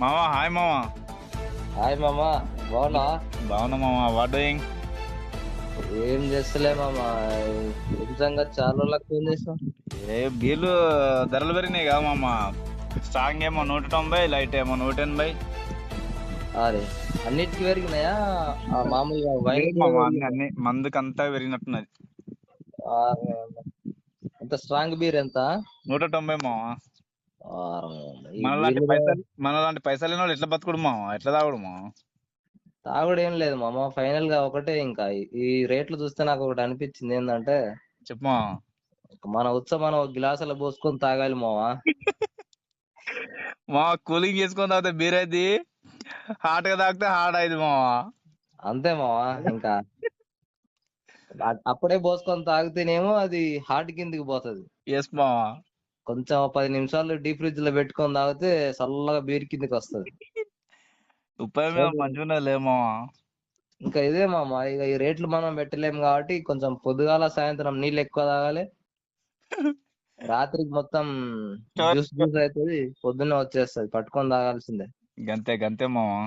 మామా హాయ్ మామా హాయ్ మామ బాగున్నా బాగున్నా మామా వాట్ డూయింగ్? ఏం చేస్తలే మామ సంగతి చాలా రోజులకు ఫోన్ చేసాం ఏ బీర్లు ధరలు పెరిగినాయి కదా మామా. స్ట్రాంగ్ ఏమో నూట తొంభై లైట్ ఏమో నూట ఎనభై. అరే అన్నిటికీ పెరిగినాయా? ఆ మామూలుగా వైన్ అన్ని అన్ని మందుకి అంతా పెరిగినట్టున్నది ఎంత స్ట్రాంగ్ బీర్ ఎంత? నూట తొంభై మామా మనలాంటి పైసలు మనలాంటి పైసలు లేని వాళ్ళు ఎట్లా బతుకుడు మామా? ఎట్లా తాగుడు మామా? తాగుడు ఏం లేదు మామ. ఫైనల్గా ఒకటే ఇంకా. ఈ- రేట్లు చూస్తే నాకు ఒకటి అనిపించింది ఏంటంటే చెప్పు మామా. మన ఉత్సవం మనం గ్లాసులో పోసుకొని తాగాలి మామ. మా కూలింగ్ చేసుకొని తాగితే బీర్ అయితే హాట్గా తాగితే హార్డ్ అయింది మామా. అంతే మామ ఇంకా. అప్పుడే పోసుకొని తాగితేనేమో అది హార్ట్ కిందికి పోతది. ఎస్ మామా. కొంచెం పది నిమిషాలు డీప్ ఫ్రిడ్జ్లో పెట్టుకొని తాగితే చల్లగా బీర్ కిందికి వస్తది. మంచిగా ఇంకా ఇదే మామ ఇక ఈ రేట్లు మనం పెట్టలేం కాబట్టి కొంచెం పొద్దుగాల సాయంత్రం నీళ్ళు ఎక్కువ తాగాలి. రాత్రికి మొత్తం జ్యూస్ జ్యూస్ అవుతుంది పొద్దున్నే వచ్చేస్తది పట్టుకొని తాగాల్సిందే. గంతే గంతే మామా.